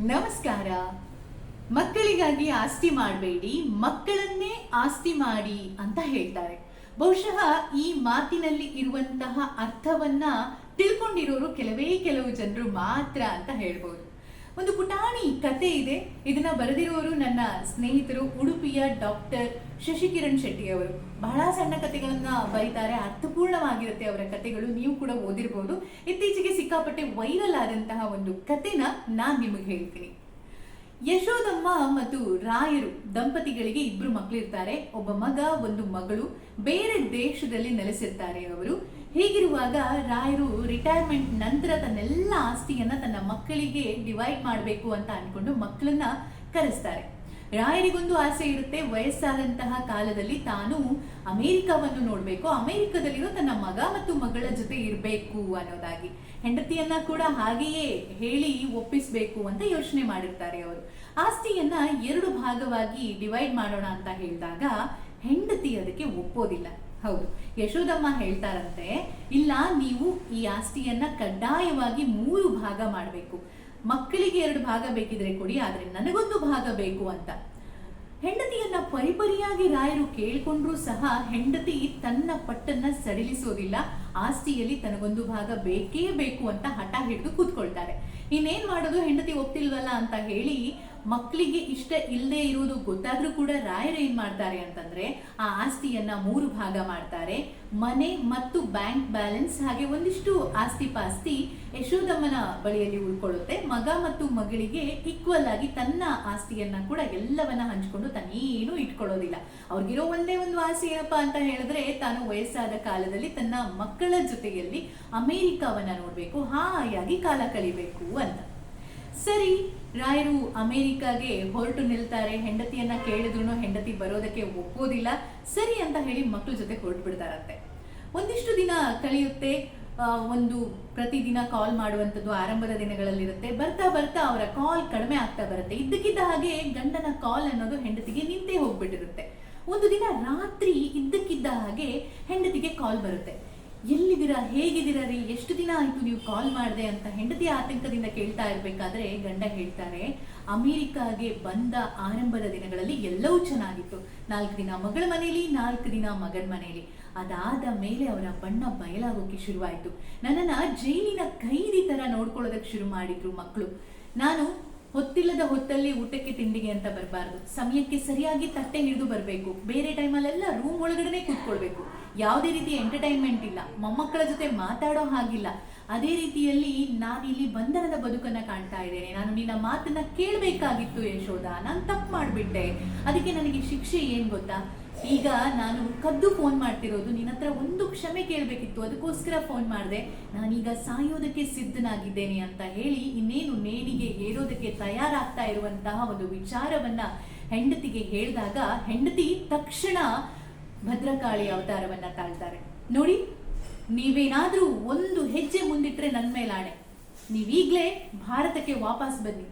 ನಮಸ್ಕಾರ. ಮಕ್ಕಳಿಗಾಗಿ ಆಸ್ತಿ ಮಾಡಬೇಡಿ, ಮಕ್ಕಳನ್ನೇ ಆಸ್ತಿ ಮಾಡಿ ಅಂತ ಹೇಳ್ತಾರೆ. ಬಹುಶಃ ಈ ಮಾತಿನಲ್ಲಿ ಇರುವಂತಹ ಅರ್ಥವನ್ನ ತಿಳ್ಕೊಂಡಿರೋರು ಕೆಲವೇ ಕೆಲವು ಜನರು ಮಾತ್ರ ಅಂತ ಹೇಳ್ಬೋದು. ಒಂದು ಪುಟಾಣಿ ಕತೆ ಇದೆ. ಇದನ್ನ ಬರೆದಿರೋರು ನನ್ನ ಸ್ನೇಹಿತರು ಉಡುಪಿಯ ಡಾಕ್ಟರ್ ಶಶಿಕಿರಣ್ ಶೆಟ್ಟಿ ಅವರು. ಬಹಳ ಸಣ್ಣ ಕಥೆಗಳನ್ನ ಬರೀತಾರೆ. ಅರ್ಥಪೂರ್ಣವಾಗಿರುತ್ತೆ ಅವರ ಕಥೆಗಳು. ನೀವು ಕೂಡ ಓದಿರಬಹುದು ಇತ್ತೀಚೆಗೆ ಸಿಕ್ಕಾಪಟ್ಟೆ ವೈರಲ್ ಆದಂತಹ ಒಂದು ಕತೆನ ನಾನು ನಿಮಗೆ ಹೇಳ್ತೀನಿ. ಯಶೋದಮ್ಮ ಮತ್ತು ರಾಯರು ದಂಪತಿಗಳಿಗೆ ಇಬ್ರು ಮಕ್ಕಳಿರ್ತಾರೆ. ಒಬ್ಬ ಮಗ, ಒಂದು ಮಗಳು. ಬೇರೆ ದೇಶದಲ್ಲಿ ನೆಲೆಸಿರ್ತಾರೆ ಅವರು. ಹೀಗಿರುವಾಗ ರಾಯರು ರಿಟೈರ್ಮೆಂಟ್ ನಂತರ ತನ್ನೆಲ್ಲ ಆಸ್ತಿಯನ್ನ ತನ್ನ ಮಕ್ಕಳಿಗೆ ಡಿವೈಡ್ ಮಾಡಬೇಕು ಅಂತ ಅನ್ಕೊಂಡು ಮಕ್ಕಳನ್ನ ಕರೆಸ್ತಾರೆ. ರಾಯರಿಗೊಂದು ಆಸೆ ಇರುತ್ತೆ. ವಯಸ್ಸಾದಂತಹ ಕಾಲದಲ್ಲಿ ತಾನು ಅಮೆರಿಕವನ್ನು ನೋಡಬೇಕು. ಅಮೆರಿಕದಲ್ಲಿರೋ ತನ್ನ ಮಗ ಮತ್ತು ಮಗಳ ಜೊತೆ ಇರಬೇಕು ಅನ್ನೋದಾಗಿ. ಹೆಂಡತಿಯನ್ನ ಕೂಡ ಹಾಗೆಯೇ ಹೇಳಿ ಒಪ್ಪಿಸಬೇಕು ಅಂತ ಯೋಚನೆ ಮಾಡಿರ್ತಾರೆ ಅವರು. ಆಸ್ತಿಯನ್ನ ಎರಡು ಭಾಗವಾಗಿ ಡಿವೈಡ್ ಮಾಡೋಣ ಅಂತ ಹೇಳಿದಾಗ ಹೆಂಡತಿ ಅದಕ್ಕೆ ಒಪ್ಪೋದಿಲ್ಲ. ಹೌದು ಯಶೋದಮ್ಮ ಹೇಳ್ತಾರಂತೆ, ಇಲ್ಲ, ನೀವು ಈ ಆಸ್ತಿಯನ್ನ ಕಡ್ಡಾಯವಾಗಿ ಮೂರು ಭಾಗ ಮಾಡಬೇಕು. ಮಕ್ಕಳಿಗೆ ಎರಡು ಭಾಗ ಬೇಕಿದ್ರೆ ಕೊಡಿ, ಆದ್ರೆ ನನಗೊಂದು ಭಾಗ ಬೇಕು ಅಂತ. ಹೆಂಡತಿಯನ್ನ ಪರಿಪರಿಯಾಗಿ ರಾಯರು ಕೇಳ್ಕೊಂಡ್ರೂ ಸಹ ಹೆಂಡತಿ ತನ್ನ ಪಟ್ಟನ್ನ ಸಡಿಲಿಸೋದಿಲ್ಲ. ಆಸ್ತಿಯಲ್ಲಿ ತನಗೊಂದು ಭಾಗ ಬೇಕೇ ಬೇಕು ಅಂತ ಹಠ ಹಿಡಿದು ಕೂತ್ಕೊಳ್ತಾರೆ. ಇನ್ನೇನ್ ಮಾಡೋದು, ಹೆಂಡತಿ ಒಪ್ತಿಲ್ವಲ್ಲ ಅಂತ ಹೇಳಿ ಮಕ್ಕಳಿಗೆ ಇಷ್ಟ ಇಲ್ಲದೆ ಇರುವುದು ಗೊತ್ತಾದ್ರೂ ಕೂಡ ರಾಯರು ಏನ್ ಮಾಡ್ತಾರೆ ಅಂತಂದ್ರೆ ಆ ಆಸ್ತಿಯನ್ನ ಮೂರು ಭಾಗ ಮಾಡ್ತಾರೆ. ಮನೆ ಮತ್ತು ಬ್ಯಾಂಕ್ ಬ್ಯಾಲೆನ್ಸ್ ಹಾಗೆ ಒಂದಿಷ್ಟು ಆಸ್ತಿ ಪಾಸ್ತಿ ಯಶೋದಮ್ಮನ ಬಳಿಯಲ್ಲಿ ಉಳ್ಕೊಳ್ಳುತ್ತೆ. ಮಗ ಮತ್ತು ಮಗಳಿಗೆ ಈಕ್ವಲ್ ಆಗಿ ತನ್ನ ಆಸ್ತಿಯನ್ನ ಕೂಡ ಎಲ್ಲವನ್ನ ಹಂಚಿಕೊಂಡು ತಾನೇನು ಇಟ್ಕೊಳ್ಳೋದಿಲ್ಲ. ಅವ್ರಿಗಿರೋ ಒಂದೇ ಒಂದು ಆಸೆ ಏನಪ್ಪ ಅಂತ ಹೇಳಿದ್ರೆ ತಾನು ವಯಸ್ಸಾದ ಕಾಲದಲ್ಲಿ ತನ್ನ ಮಕ್ಕಳ ಜೊತೆಯಲ್ಲಿ ಅಮೆರಿಕವನ್ನ ನೋಡ್ಬೇಕು, ಹಾಯಾಗಿ ಕಾಲ ಕಳಿಬೇಕು ಅಂತ. ಸರಿ, ರಾಯರು ಅಮೆರಿಕಾಗೆ ಹೊರಟು ನಿಲ್ತಾರೆ. ಹೆಂಡತಿಯನ್ನ ಕೇಳಿದ್ರು ಹೆಂಡತಿ ಬರೋದಕ್ಕೆ ಒಪ್ಪೋದಿಲ್ಲ. ಸರಿ ಅಂತ ಹೇಳಿ ಮಕ್ಕಳ ಜೊತೆ ಹೊರಟು ಬಿಡ್ತಾರಂತೆ ಒಂದಿಷ್ಟು ದಿನ ಕಳೆಯುತ್ತೆ. ಒಂದು ಪ್ರತಿದಿನ ಕಾಲ್ ಮಾಡುವಂಥದ್ದು ಆರಂಭದ ದಿನಗಳಲ್ಲಿರುತ್ತೆ. ಬರ್ತಾ ಬರ್ತಾ ಅವರ ಕಾಲ್ ಕಡಿಮೆ ಆಗ್ತಾ ಬರುತ್ತೆ. ಇದ್ದಕ್ಕಿದ್ದ ಹಾಗೆ ಗಂಡನ ಕಾಲ್ ಅನ್ನೋದು ಹೆಂಡತಿಗೆ ನಿಂತೇ ಹೋಗ್ಬಿಟ್ಟಿರುತ್ತೆ. ಒಂದು ದಿನ ರಾತ್ರಿ ಇದ್ದಕ್ಕಿದ್ದ ಹಾಗೆ ಹೆಂಡತಿಗೆ ಕಾಲ್ ಬರುತ್ತೆ. ಎಲ್ಲಿದ್ದೀರಾ, ಹೇಗಿದ್ದೀರಾ ರೀ? ಎಷ್ಟು ದಿನ ಆಯ್ತು ನೀವು ಕಾಲ್ ಮಾಡಿದೆ ಅಂತ ಹೆಂಡತಿ ಆತಂಕದಿಂದ ಕೇಳ್ತಾ ಇರ್ಬೇಕಾದ್ರೆ ಗಂಡ ಹೇಳ್ತಾರೆ, ಅಮೆರಿಕಾಗೆ ಬಂದ ಆರಂಭದ ದಿನಗಳಲ್ಲಿ ಎಲ್ಲವೂ ಚೆನ್ನಾಗಿತ್ತು. ನಾಲ್ಕು ದಿನ ಮಗಳ ಮನೆಯಲ್ಲಿ ನಾಲ್ಕು ದಿನ ಮಗನ ಮನೆಯಲ್ಲಿ ಅದಾದ ಮೇಲೆ ಅವರ ಬಣ್ಣ ಬಯಲಾಗೋಕೆ ಶುರುವಾಯಿತು. ನನ್ನನ್ನು ಜೈಲಿನ ಕೈದಿ ತರ ನೋಡ್ಕೊಳ್ಳೋದಕ್ಕೆ ಶುರು ಮಾಡಿದ್ರು ಮಕ್ಕಳು ನಾನು ಹೊತ್ತಿಲ್ಲದ ಹೊತ್ತಲ್ಲಿ ಊಟಕ್ಕೆ ತಿಂಡಿಗೆ ಅಂತ ಬರಬಾರ್ದು. ಸಮಯಕ್ಕೆ ಸರಿಯಾಗಿ ತಟ್ಟೆ ಹಿಡಿದು ಬರಬೇಕು. ಬೇರೆ ಟೈಮಲ್ಲೆಲ್ಲ ರೂಮ್ ಒಳಗಡೆ ಕೂತ್ಕೊಳ್ಬೇಕು. ಯಾವುದೇ ರೀತಿ ಎಂಟರ್ಟೈನ್ಮೆಂಟ್ ಇಲ್ಲ. ಮೊಮ್ಮಕ್ಕಳ ಜೊತೆ ಮಾತಾಡೋ ಹಾಗಿಲ್ಲ. ಅದೇ ರೀತಿಯಲ್ಲಿ ನಾನಿಲ್ಲಿ ಬಂಧನದ ಬದುಕನ್ನ ಕಾಣ್ತಾ ಇದ್ದೇನೆ. ನಾನು ನಿನ್ನ ಮಾತನ್ನ ಕೇಳಬೇಕಾಗಿತ್ತು ಯಶೋಧ ನಾನು ತಪ್ಪು ಮಾಡಿಬಿಟ್ಟೆ. ಅದಕ್ಕೆ ನನಗೆ ಶಿಕ್ಷೆ ಏನು ಗೊತ್ತಾ? ಈಗ ನಾನು ಕದ್ದು ಫೋನ್ ಮಾಡ್ತಿರೋದು, ನಿನ್ನ ಹತ್ರ ಒಂದು ಕ್ಷಮೆ ಕೇಳಬೇಕಿತ್ತು, ಅದಕ್ಕೋಸ್ಕರ ಫೋನ್ ಮಾಡಿದೆ. ನಾನೀಗ ಸಾಯೋದಕ್ಕೆ ಸಿದ್ಧನಾಗಿದ್ದೇನೆ ಅಂತ ಹೇಳಿ ಇನ್ನೇನು ನೇಣಿಗೆ ಏರೋದಕ್ಕೆ ತಯಾರಾಗ್ತಾ ಇರುವಂತಹ ಒಂದು ವಿಚಾರವನ್ನ ಹೆಂಡತಿಗೆ ಹೇಳಿದಾಗ, ಹೆಂಡತಿ ತಕ್ಷಣ ಭದ್ರಕಾಳಿ ಅವತಾರವನ್ನ ತಾಳ್ತಾರೆ. ನೋಡಿ, ನೀವೇನಾದ್ರೂ ಒಂದು ಹೆಜ್ಜೆ ಮುಂದಿಟ್ರೆ ನನ್ನ ಮೇಲಾಣೆ. ನೀವೀಗ್ಲೇ ಭಾರತಕ್ಕೆ ವಾಪಸ್ ಬನ್ನಿ.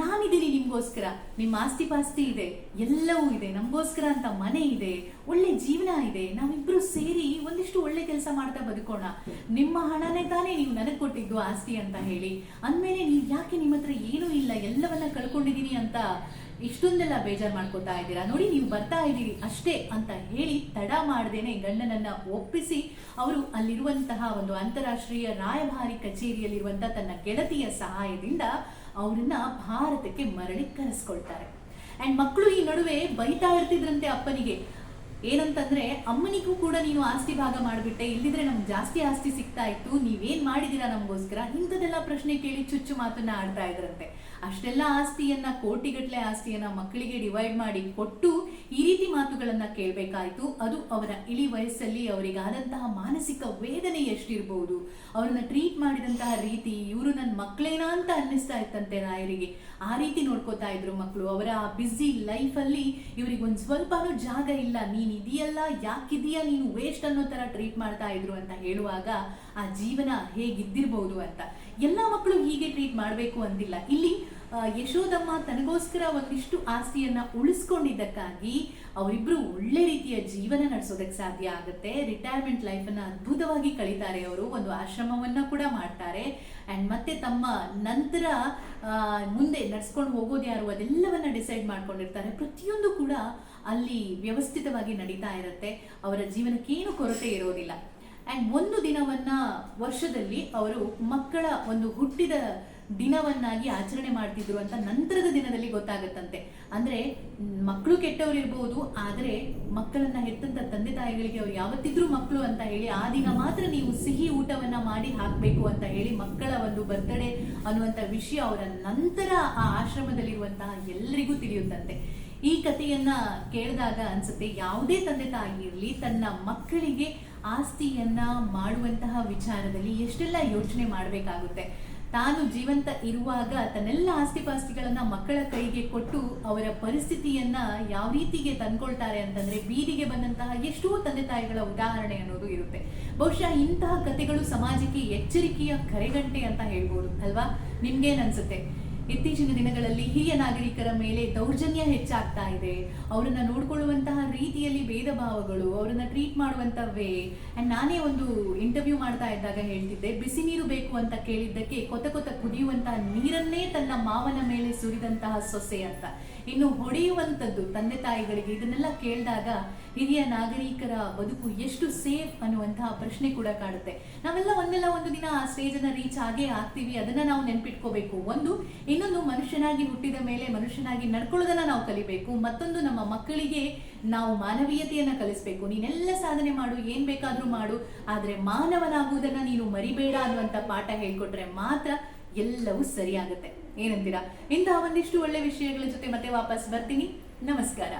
ನಾನಿದ್ದೀನಿ ನಿಮಗೋಸ್ಕರ. ನಿಮ್ಮ ಆಸ್ತಿ ಪಾಸ್ತಿ ಇದೆ, ಎಲ್ಲವೂ ಇದೆ, ನಮಗೋಸ್ಕರ ಅಂತ ಮನೆ ಇದೆ, ಒಳ್ಳೆ ಜೀವನ ಇದೆ, ನಾವಿಬ್ರು ಸೇರಿ ಒಂದಿಷ್ಟು ಒಳ್ಳೆ ಕೆಲಸ ಮಾಡ್ತಾ ಬದುಕೋಣ. ನಿಮ್ಮ ಹಣನೇ ತಾನೇ ನೀವು ನನಗೆ ಕೊಟ್ಟಿದ್ದು ಆಸ್ತಿ ಅಂತ ಹೇಳಿ. ಅಂದಮೇಲೆ ನೀವು ಯಾಕೆ ನಿಮ್ಮ ಹತ್ರ ಏನೂ ಇಲ್ಲ, ಎಲ್ಲವನ್ನ ಕಳ್ಕೊಂಡಿದ್ದೀನಿ ಅಂತ ಇಷ್ಟೊಂದೆಲ್ಲ ಬೇಜಾರು ಮಾಡ್ಕೊತಾ ಇದ್ದೀರಾ? ನೋಡಿ, ನೀವು ಬರ್ತಾ ಇದ್ದೀರಿ ಅಷ್ಟೇ ಅಂತ ಹೇಳಿ ತಡ ಮಾಡ್ದೇನೆ ಗಂಡನನ್ನ ಒಪ್ಪಿಸಿ ಅವರು ಅಲ್ಲಿರುವಂತಹ ಒಂದು ಅಂತಾರಾಷ್ಟ್ರೀಯ ರಾಯಭಾರಿ ಕಚೇರಿಯಲ್ಲಿರುವಂತಹ ತನ್ನ ಗೆಳತಿಯ ಸಹಾಯದಿಂದ ಅವರನ್ನ ಭಾರತಕ್ಕೆ ಮರಳಿ ಕರೆಸ್ಕೊಳ್ತಾರೆ. ಅಂಡ್ ಮಕ್ಕಳು ಈ ನಡುವೆ ಬೈತಾ ಇರ್ತಿದ್ರಂತೆ ಅಪ್ಪನಿಗೆ. ಏನಂತಂದ್ರೆ, ಅಮ್ಮನಿಗೂ ಕೂಡ ನೀನು ಆಸ್ತಿ ಭಾಗ ಮಾಡಿಬಿಟ್ಟೆ ಇಲ್ಲಿದ್ರೆ ನಮ್ಗೆ ಜಾಸ್ತಿ ಆಸ್ತಿ ಸಿಗ್ತಾ ಇತ್ತು, ನೀವೇನ್ ಮಾಡಿದೀರಾ ನಮಗೋಸ್ಕರ? ಇಂಥದೆಲ್ಲ ಪ್ರಶ್ನೆ ಕೇಳಿ ಚುಚ್ಚು ಮಾತನ್ನ ಆಡ್ತಾ ಇದ್ರಂತೆ. ಅಷ್ಟೆಲ್ಲ ಆಸ್ತಿಯನ್ನ ಕೋಟಿಗಟ್ಟಲೆ ಆಸ್ತಿಯನ್ನ ಮಕ್ಕಳಿಗೆ ಡಿವೈಡ್ ಮಾಡಿ ಕೊಟ್ಟು ಈ ರೀತಿ ಮಾತುಗಳನ್ನ ಕೇಳಬೇಕಾಯ್ತು. ಅದು ಅವರ ಇಳಿ ವಯಸ್ಸಲ್ಲಿ ಅವರಿಗಾದಂತಹ ಮಾನಸಿಕ ವೇದನೆ ಎಷ್ಟಿರ್ಬೋದು. ಅವ್ರನ್ನ ಟ್ರೀಟ್ ಮಾಡಿದಂತಹ ರೀತಿ ಇವರು ನನ್ನ ಮಕ್ಕಳೇನಾ ಅಂತ ಅನ್ನಿಸ್ತಾ ಇತ್ತಂತೆ ರಾಯರಿಗೆ ಆ ರೀತಿ ನೋಡ್ಕೋತಾ ಇದ್ರು ಮಕ್ಕಳು ಅವರ ಬ್ಯುಸಿ ಲೈಫಲ್ಲಿ ಇವ್ರಿಗೆ ಒಂದ್ ಸ್ವಲ್ಪನೂ ಜಾಗ ಇಲ್ಲ. ನೀನು ಇದೆಯಲ್ಲ? ಯಾಕಿದೀಯಾ? ನೀನು ವೇಸ್ಟ್ ಅನ್ನೋ ತರ ಟ್ರೀಟ್ ಮಾಡ್ತಾ ಇದ್ರು ಅಂತ ಹೇಳುವಾಗ ಆ ಜೀವನ ಹೇಗಿದ್ದಿರ್ಬೋದು ಅಂತ. ಎಲ್ಲ ಮಕ್ಕಳು ಹೀಗೆ ಟ್ರೀಟ್ ಮಾಡಬೇಕು ಅಂದಿಲ್ಲ. ಇಲ್ಲಿ ಯಶೋದಮ್ಮ ತನಗೋಸ್ಕರ ಒಂದಿಷ್ಟು ಆಸ್ತಿಯನ್ನ ಉಳಿಸ್ಕೊಂಡಿದ್ದಕ್ಕಾಗಿ ಅವರಿಬ್ರು ಒಳ್ಳೆ ರೀತಿಯ ಜೀವನ ನಡೆಸೋದಕ್ಕೆ ಸಾಧ್ಯ ಆಗುತ್ತೆ. ರಿಟೈರ್ಮೆಂಟ್ ಲೈಫನ್ನ ಅದ್ಭುತವಾಗಿ ಕಳೀತಾರೆ ಅವರು. ಒಂದು ಆಶ್ರಮವನ್ನ ಕೂಡ ಮಾಡ್ತಾರೆ. ಅಂಡ್ ಮತ್ತೆ ತಮ್ಮ ನಂತರ ಮುಂದೆ ನಡ್ಸ್ಕೊಂಡು ಹೋಗೋದು ಯಾರು ಅದೆಲ್ಲವನ್ನ ಡಿಸೈಡ್ ಮಾಡ್ಕೊಂಡಿರ್ತಾರೆ. ಪ್ರತಿಯೊಂದು ಕೂಡ ಅಲ್ಲಿ ವ್ಯವಸ್ಥಿತವಾಗಿ ನಡೀತಾ ಇರುತ್ತೆ. ಅವರ ಜೀವನಕ್ಕೇನು ಕೊರತೆ ಇರೋದಿಲ್ಲ. ಅಂಡ್ ಒಂದು ದಿನವನ್ನ ವರ್ಷದಲ್ಲಿ ಅವರು ಮಕ್ಕಳ ಒಂದು ಹುಟ್ಟಿದ ದಿನವನ್ನಾಗಿ ಆಚರಣೆ ಮಾಡ್ತಿದ್ರು ಅಂತ ನಂತರದ ದಿನದಲ್ಲಿ ಗೊತ್ತಾಗತ್ತಂತೆ. ಅಂದ್ರೆ ಮಕ್ಕಳು ಕೆಟ್ಟವರು ಇರಬಹುದು ಆದ್ರೆ ಮಕ್ಕಳನ್ನ ಹೆತ್ತಂತ ತಂದೆ ತಾಯಿಗಳಿಗೆ ಅವ್ರು ಯಾವತ್ತಿದ್ರೂ ಮಕ್ಕಳು ಅಂತ ಹೇಳಿ, ಆ ದಿನ ಮಾತ್ರ ನೀವು ಸಿಹಿ ಊಟವನ್ನ ಮಾಡಿ ಹಾಕ್ಬೇಕು ಅಂತ ಹೇಳಿ ಮಕ್ಕಳ ಒಂದು ಬರ್ತಡೇ ಅನ್ನುವಂತ ವಿಷಯ ಅವರ ನಂತರ ಆ ಆಶ್ರಮದಲ್ಲಿರುವಂತಹ ಎಲ್ಲರಿಗೂ ತಿಳಿಯುತ್ತಂತೆ. ಈ ಕಥೆಯನ್ನ ಕೇಳಿದಾಗ ಅನ್ಸುತ್ತೆ, ಯಾವುದೇ ತಂದೆ ತಾಯಿ ಇರಲಿ, ತನ್ನ ಮಕ್ಕಳಿಗೆ ಆಸ್ತಿಯನ್ನ ಮಾಡುವಂತಹ ವಿಚಾರದಲ್ಲಿ ಎಷ್ಟೆಲ್ಲ ಯೋಚನೆ ಮಾಡಬೇಕಾಗುತ್ತೆ. ತಾನು ಜೀವಂತ ಇರುವಾಗ ತನ್ನೆಲ್ಲ ಆಸ್ತಿ ಪಾಸ್ತಿಗಳನ್ನ ಮಕ್ಕಳ ಕೈಗೆ ಕೊಟ್ಟು ಅವರ ಪರಿಸ್ಥಿತಿಯನ್ನ ಯಾವ ರೀತಿಗೆ ತಂದ್ಕೊಳ್ತಾರೆ ಅಂತಂದ್ರೆ ಬೀದಿಗೆ ಬಂದಂತಹ ಎಷ್ಟೋ ತಂದೆ ತಾಯಿಗಳ ಉದಾಹರಣೆ ಅನ್ನೋದು ಇರುತ್ತೆ. ಬಹುಶಃ ಇಂತಹ ಕಥೆಗಳು ಸಮಾಜಕ್ಕೆ ಎಚ್ಚರಿಕೆಯ ಕರೆಗಂಟೆ ಅಂತ ಹೇಳ್ಬೋದು, ಅಲ್ವಾ? ನಿಮ್ಗೇನ್ ಅನ್ಸುತ್ತೆ? ಇತ್ತೀಚಿನ ದಿನಗಳಲ್ಲಿ ಹಿರಿಯ ನಾಗರಿಕರ ಮೇಲೆ ದೌರ್ಜನ್ಯ ಹೆಚ್ಚಾಗ್ತಾ ಇದೆ. ಅವರನ್ನ ನೋಡ್ಕೊಳ್ಳುವಂತಹ ರೀತಿಯಲ್ಲಿ ಭೇದ ಭಾವಗಳು, ಅವರನ್ನ ಟ್ರೀಟ್ ಮಾಡುವಂತ ವೇ ಅಂಡ್ ನಾನೇ ಒಂದು ಇಂಟರ್ವ್ಯೂ ಮಾಡ್ತಾ ಇದ್ದಾಗ ಹೇಳ್ತಿದ್ದೆ, ಬಿಸಿ ನೀರು ಬೇಕು ಅಂತ ಕೇಳಿದ್ದಕ್ಕೆ ಕೊತ ಕೊತ ಕುದಿಯುವಂತಹ ನೀರನ್ನೇ ತನ್ನ ಮಾವನ ಮೇಲೆ ಸುರಿದಂತಹ ಸೊಸೆ ಅಂತ. ಇನ್ನು ಹೊಡೆಯುವಂಥದ್ದು ತಂದೆ ತಾಯಿಗಳಿಗೆ ಇದನ್ನೆಲ್ಲ ಕೇಳಿದಾಗ ಹಿರಿಯ ನಾಗರಿಕರ ಬದುಕು ಎಷ್ಟು ಸೇಫ್ ಅನ್ನುವಂತಹ ಪ್ರಶ್ನೆ ಕೂಡ ಕಾಡುತ್ತೆ. ನಾವೆಲ್ಲ ಒಂದೆಲ್ಲ ಒಂದು ದಿನ ಆ ಸ್ಟೇಜ್ ಅನ್ನ ರೀಚ್ ಆಗೇ ಆಗ್ತೀವಿ. ಅದನ್ನ ನಾವು ನೆನ್ಪಿಟ್ಕೋಬೇಕು. ಒಂದು ಇನ್ನೊಂದು ಮನುಷ್ಯನಾಗಿ ಹುಟ್ಟಿದ ಮೇಲೆ ಮನುಷ್ಯನಾಗಿ ನಡ್ಕೊಳ್ಳೋದನ್ನ ನಾವು ಕಲಿಬೇಕು, ಮತ್ತೊಂದು ನಮ್ಮ ಮಕ್ಕಳಿಗೆ ನಾವು ಮಾನವೀಯತೆಯನ್ನ ಕಲಿಸ್ಬೇಕು. ನೀನೆಲ್ಲ ಸಾಧನೆ ಮಾಡು, ಏನ್ ಬೇಕಾದ್ರೂ ಮಾಡು, ಆದ್ರೆ ಮಾನವನಾಗುವುದನ್ನ ನೀನು ಮರಿಬೇಡ ಅನ್ನುವಂತ ಪಾಠ ಹೇಳ್ಕೊಟ್ರೆ ಮಾತ್ರ ಎಲ್ಲವೂ ಸರಿಯಾಗುತ್ತೆ. ಏನಂತೀರಾ? ಇಂತಹ ಒಂದಿಷ್ಟು ಒಳ್ಳೆ ವಿಷಯಗಳ ಜೊತೆ ಮತ್ತೆ ವಾಪಸ್ ಬರ್ತೀನಿ. ನಮಸ್ಕಾರ.